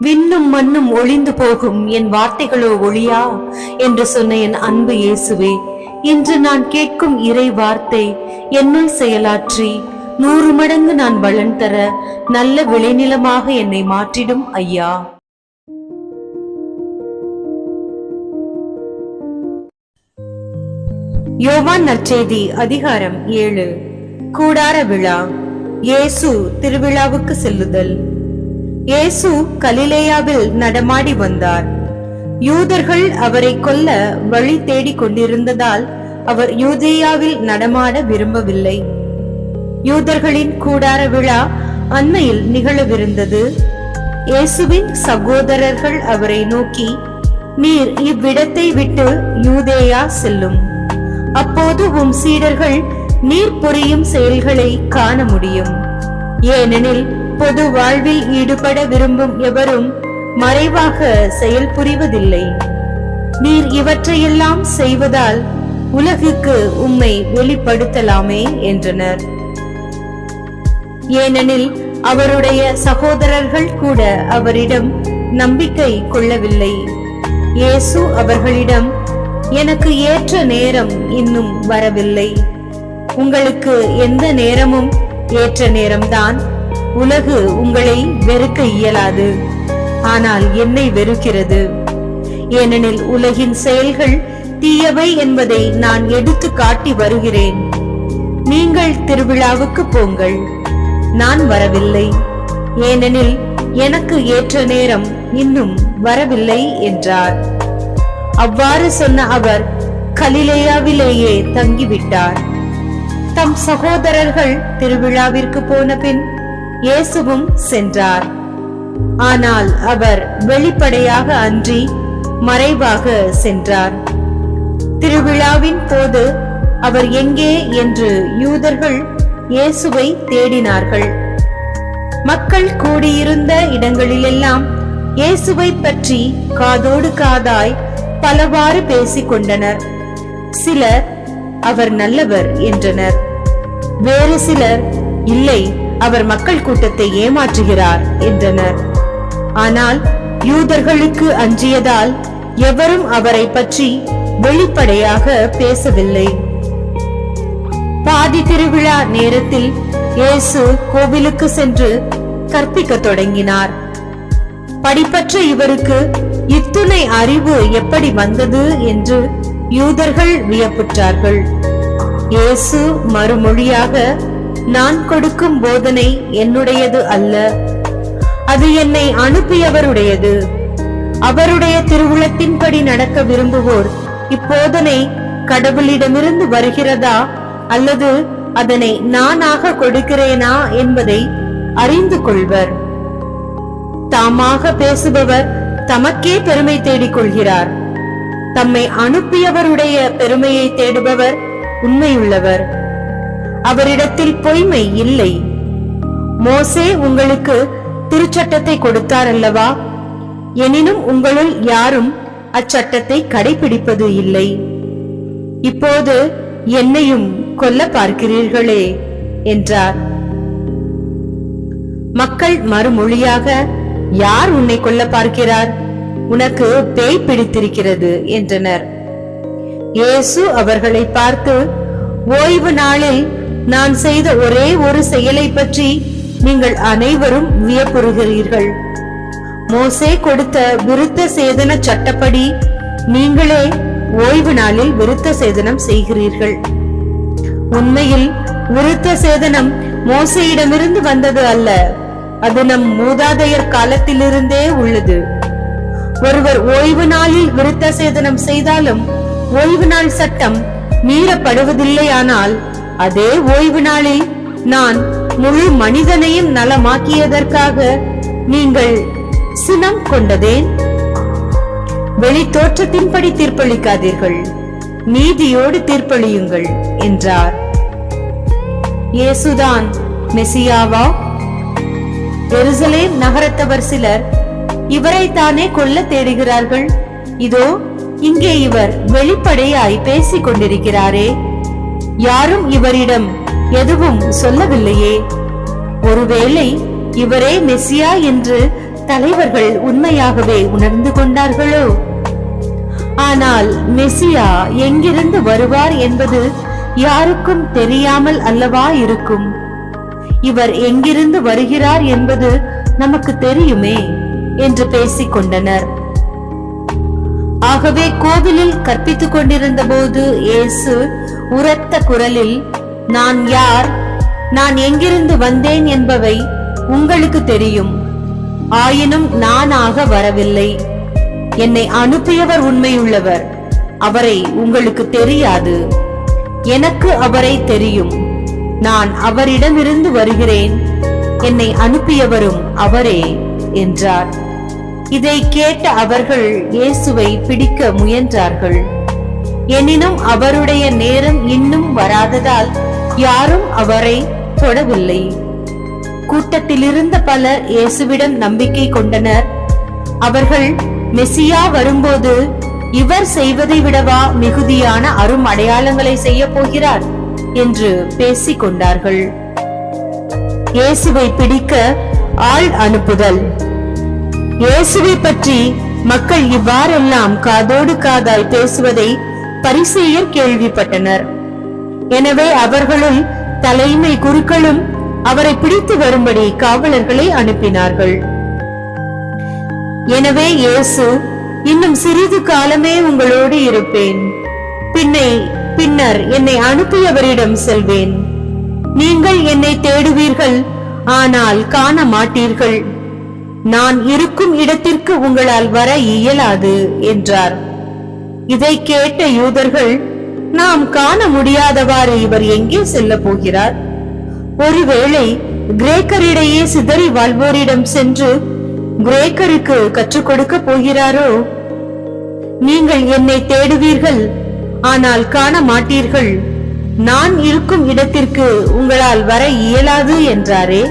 விண்ணும் மண்ணும் ஒளிந்து போகும் என் வார்த்தைகளோ ஒளியா? என்று சொன்ன என் அன்பு இயேசுவே இன்று நான் கேட்கும் இறை வார்த்தை என்னுள் செயலாற்றி நூறு மடங்கு நான் பலன் தர நல்ல விளைநிலமாக என்னை மாற்றிடும் ஐயா. யோவான் நற்செய்தி அதிகாரம் ஏழு. கூடார விழா. இயேசு திருவிழாவுக்கு செல்லுதல். இயேசு கலிலேயாவில் நடமாடி வந்தார். யூதர்கள் அவரை கொல்ல வழி தேடிக் கொண்டிருந்ததால் அவர் யூதேயாவில் நடமாட விரும்பவில்லை. யூதர்களின் கூடார விழா அண்மையில் நிகழவிருந்தது. இயேசுவின் சகோதரர்கள் அவரை நோக்கி நீர் இவ்விடத்தை விட்டு யூதேயா செல்லும். அப்போது உம் சீடர்கள் நீர் புரியும் செயல்களை காண முடியும். ஏனெனில் பொது வாழ்வில் ஈடுபட விரும்பும் எவரும் மறைவாக செயல் புரிவதில்லை. நீர் இவற்றையெல்லாம் செய்வதால் உலகுக்கு உம்மை வெளிப்படுத்தலாமே என்றனர். ஏனெனில் அவருடைய சகோதரர்கள் கூட அவரிடம் நம்பிக்கை கொள்ளவில்லை. இயேசு அவர்களிடம் எனக்கு ஏற்ற நேரம் இன்னும் வரவில்லை. உங்களுக்கு எந்த நேரமும் ஏற்ற நேரம்தான் உலகு உங்களை வெறுக்க இயலாது. ஆனால் என்னை வெறுக்கிறது. ஏனெனில் உலகின் செயல்கள் தீயவை என்பதை நான் எடுத்து காட்டி வருகிறேன். நீங்கள் திருவிழாவுக்கு போங்கள். நான் வரவில்லை. ஏனெனில் எனக்கு ஏற்ற நேரம் இன்னும் வரவில்லை என்றார். அவ்வாறு சொன்ன அவர் கலிலேயாவிலேயே தங்கிவிட்டார். தம் சகோதரர்கள் திருவிழாவிற்கு போன பின் இயேசுவும் சென்றார். ஆனால் அவர் வெளிப்படையாக அன்றி மறைவாக சென்றார். திருவிழாவின் போது அவர் எங்கே என்று யூதர்கள் இயேசுவை தேடினார்கள். மக்கள் கூடியிருந்த இடங்களிலெல்லாம் இயேசுவை பற்றி காதோடு காதாய் பலவாறு பேசிக் கொண்டனர் சிலர் அவர் நல்லவர் என்றனர். வேறு சிலர் இல்லை அவர் மக்கள் கூட்டத்தை ஏமாற்றுகிறார் என்றனர். ஆனால் யூதர்களுக்கு அஞ்சியதால் எவரும் அவரை பற்றி வெளிப்படையாக பேசவில்லை. பாதி திருவிழா நேரத்தில் இயேசு கோவிலுக்கு சென்று கற்பிக்கத் தொடங்கினார். படிப்பற்ற இவருக்கு இத்துணை அறிவு எப்படி வந்தது என்று யூதர்கள் வியப்புற்றார்கள். இயேசு மறுமொழியாக நான் கொடுக்கும் போதனை என்னுடையது அல்ல. அது என்னை அனுப்பியவருடையது. அவருடைய திருவுளத்தின்படி நடக்க விரும்புவோர் இப்போதனை கடவுளிடமிருந்து வருகிறதா? அல்லது அதனை நானாக கொடுக்கிறேனா என்பதை அறிந்து கொள்வர். தாமாக பேசுபவர் தமக்கே பெருமை தேடிக் கொள்கிறார். தம்மை அனுப்பியவருடைய பெருமையை தேடுபவர் உண்மையுள்ளவர். அவரிடத்தில் பொய்மை இல்லை. மோசே உங்களுக்கு திருச்சட்டத்தை கொடுத்தார் அல்லவா எனினும் உங்களுள் யாரும் அச்சட்டத்தை கடைபிடிப்பது இல்லை. இப்போது என்னையும் கொல்ல பார்க்கிறீர்களே என்றார். மக்கள் மறுமொழியாக யார் உன்னை கொல்ல பார்க்கிறார்? உனக்கு பேய் பிடித்திருக்கிறது என்றனர். இயேசு அவர்களை பார்த்து ஓய்வு நாளில் நான் செய்த ஒரே ஒரு செயலை பற்றி நீங்கள் அனைவரும் வியப்புறுகிறீர்கள். மோசே கொடுத்த விருத்த சேதன சட்டப்படி நீங்களே ஓய்வு நாளில் விருத்த சேதனம் செய்கிறீர்கள். உண்மையில் விருத்த சேதனம் மோசையிடமிருந்து வந்தது அல்ல. அது நம் மூதாதையர் காலத்திலிருந்தே உள்ளது. ஒருவர் ஓய்வு நாளில் விருத்த சேதனம் செய்தாலும் ஓய்வு நாள் சட்டம் மீறப்படுவதில்லையானால் அதே ஓய்வு நாளில் நான் முழு மனிதனையும் நலமாக்கியதற்காக நீங்கள் சினம் கொண்டதேன்? வெளி தோற்றத்தின்படி தீர்ப்பளிக்காதீர்கள். நீதியோடு தீர்ப்பளியுங்கள் என்றார். இயேசுதான் மெசியாவா? எருசலேம் நகரத்தவர் சிலர் இவரை தானே கொல்ல தேடுகிறார்கள்? இதோ இங்கே இவர் வெளிப்படையாய் பேசிக் கொண்டிருக்கிறாரே யாரும் இவரிடம் எதுவும் சொல்லவில்லையே. ஒருவேளை இவரே மெசியா என்று தலைவர்கள் உண்மையாகவே உணர்ந்து கொண்டார்களோ? ஆனால் மெசியா எங்கிருந்து வருவார் என்பது யாருக்கும் தெரியாமல் அல்லவா இருக்கும்? இவர் எங்கிருந்து வருகிறார் என்பது நமக்கு தெரியுமே என்று பேசிக் கொண்டனர். ஆகவே கோவிலில் கற்பித்துக் கொண்டிருந்த போது இயேசு உரத்த குரலில் நான் யார்? நான் எங்கிருந்து வந்தேன் என்பவை உங்களுக்கு தெரியும். ஆயினும் நானாக வரவில்லை. என்னை அனுப்பியவர் உண்மையுள்ளவர். அவரை உங்களுக்கு தெரியாது. எனக்கு அவரை தெரியும். நான் அவரிடமிருந்து வருகிறேன். என்னை அனுப்பியவரும் அவரே என்றார். இதை கேட்ட அவர்கள் இயேசுவை பிடிக்க முயன்றார்கள். எனினும் அவருடைய நேரம் இன்னும் வராததால் யாரும் அவரை தொடவில்லை. கூட்டத்திலிருந்த பலர் இயேசுவிடம் நம்பிக்கை கொண்டனர். அவர்கள் மெசியா வரும்போது இவர் செய்வதை விடவா மிகுதியான அரும் அடையாளங்களை செய்ய போகிறார்? என்று பேசிக் கொண்டார்கள். இயேசுவை பிடிக்க ஆள் அனுப்புதல். இயேசுவை பற்றி மக்கள் இவ்வாறெல்லாம் காதோடு காதாய் பேசுவதை பரிசேயர் கேள்விப்பட்டனர். எனவே அவர்களும் தலைமை குருக்களும் அவரை பிடித்து வரும்படி காவலர்களை அனுப்பினார்கள். எனவே இயேசு இன்னும் சிறிது காலமே உங்களோடு இருப்பேன். பின்னை பின்னர் என்னை அனுப்பியவரிடம் செல்வேன். நீங்கள் என்னை தேடுவீர்கள் ஆனால் காண மாட்டீர்கள் நான் இருக்கும் இடத்திற்கு உங்களால் வர இயலாது என்றார். இதை கேட்ட யூதர்கள் நாம் காண முடியாதவாறு இவர் எங்கே செல்ல போகிறார்? ஒருவேளை கிரேக்கரிடையே சிதறி வாழ்வோரிடம் சென்று கிரேக்கருக்கு கற்றுக் கொடுக்க போகிறாரோ? நீங்கள் என்னை தேடுவீர்கள் ஆனால் காண மாட்டீர்கள். நான் இருக்கும் இடத்திற்கு உங்களால் வர இயலாது என்றாரே.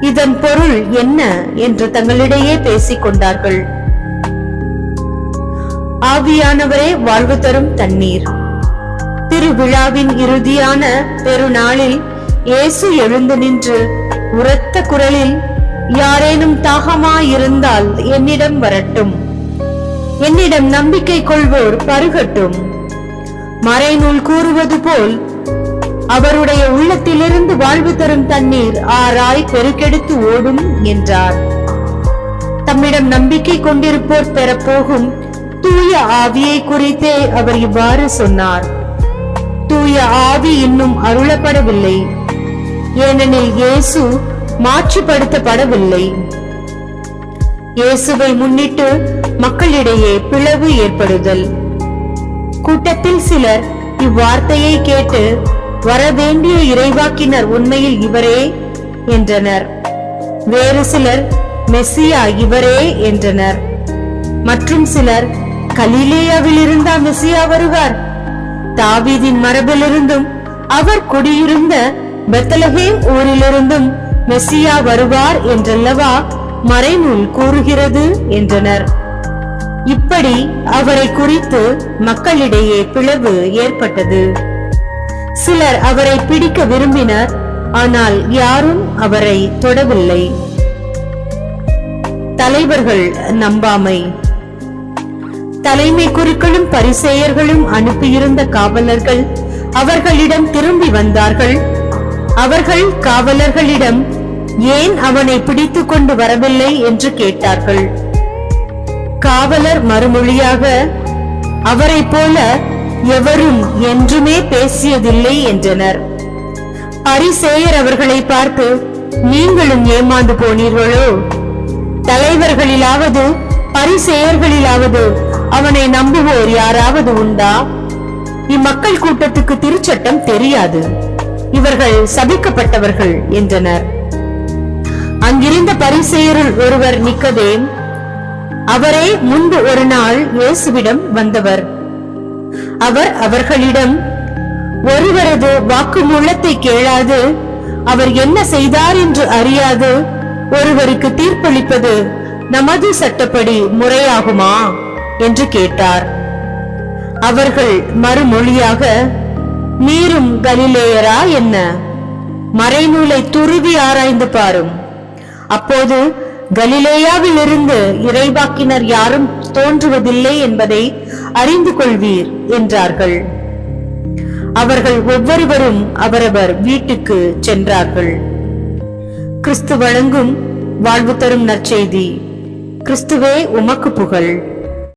இதன் பொருள் என்ன? என்று தங்களிடையே பேசிக் கொண்டார்கள். ஆவியானவரே வாழ்வு தரும் தண்ணீர். திருவிழாவின் இறுதியான பெருநாளில் இயேசு எழுந்து நின்று உரத்த குரலில் யாரேனும் தாகமாயிருந்தால் என்னிடம் வரட்டும். என்னிடம் நம்பிக்கை கொள்வோர் பருகட்டும். மறைநூல் கூறுவது போல் அவருடைய உள்ளத்திலிருந்து வாழ்வு தரும் தண்ணீர் ஆராய் பெருக்கெடுத்து ஓடும் என்றார். தம்மிடம் நம்பிக்கை கொண்டிருப்போர் பெறப்போகும் தூய ஆவியை குறித்தே அவர் இவ்வாறு சொன்னார். தூய ஆவி இன்னும் அருளப்படவில்லை. ஏனெனில் இயேசு மாற்றுப்படுத்தப்படவில்லை. இயேசுவை முன்னிட்டு மக்களிடையே பிளவு ஏற்படுதல். கூட்டத்தில் சிலர் இவ்வார்த்தையை கேட்டு வரவேண்டிய இறைவாக்கினர் உண்மையில் இவரே என்றனர். வேறு சிலர் மெஸ்ஸியா இவரே என்றனர். மற்றும் சிலர் கலிலேயாவில் இருந்தா மெஸ்ஸியா வருவார். தாவீதின் மரபிலிருந்தும் அவர் குடியிருந்த பெத்தலகேம் ஊரிலிருந்தும் மெஸ்ஸியா வருவார் என்றல்லவா மறைநூல் கூறுகிறது என்றனர். இப்படி அவரை குறித்து மக்களிடையே பிளவு ஏற்பட்டது. சிலர் அவரை பிடிக்க விரும்பினர் ஆனால் யாரும் அவரை தொடவில்லை. தலைவர்கள் நம்பாமை. தலைமை குருக்களும் பரிசேயர்களும் அனுப்பியிருந்த காவலர்கள் அவர்களிடம் திரும்பி வந்தார்கள். அவர்கள் காவலர்களிடம் ஏன் அவனை பிடித்துக் கொண்டு வரவில்லை? என்று கேட்டார்கள். காவலர் மறுமொழியாக அவரை போல எவரும் என்றுமே பேசியதில்லை என்றனர். பரிசேயர் அவர்களை பார்த்து நீங்களும் ஏமாந்து போனீர்களோ? தலைவர்களிலாவது பரிசெயர்களிலாவது அவனை நம்புவோர் யாராவது உண்டா? இம்மக்கள் கூட்டத்துக்கு திருச்சட்டம் தெரியாது. இவர்கள் சபிக்கப்பட்டவர்கள் என்றனர். அங்கிருந்த பரிசெயரில் ஒருவர் நிக்கதேம். அவரே முன்பு ஒரு நாள் இயேசுவிடம் வந்தவர். அவர் அவர்களிடம் ஒருவரது வாக்குமூலத்தை கேளாது. அவர் என்ன செய்தார் என்று அறியாது. ஒருவருக்கு தீர்ப்பளிப்பது நமது சட்டப்படி முறையாகுமா? என்று கேட்டார். அவர்கள் மறுமொழியாக நீரும் கலிலேயரா என்ன? மறைநூலை துருவி ஆராய்ந்து பாரும். அப்போது கலிலேயாவில் இருந்து இறைவாக்கினர் யாரும் தோன்றுவதில்லை என்பதை அறிந்து கொள்வீர் என்றார்கள். அவர்கள் ஒவ்வொருவரும் அவரவர் வீட்டுக்கு சென்றார்கள். கிறிஸ்து வழங்கும் வாழ்வு தரும் நற்செய்தி. கிறிஸ்துவே உமக்கு புகழ்.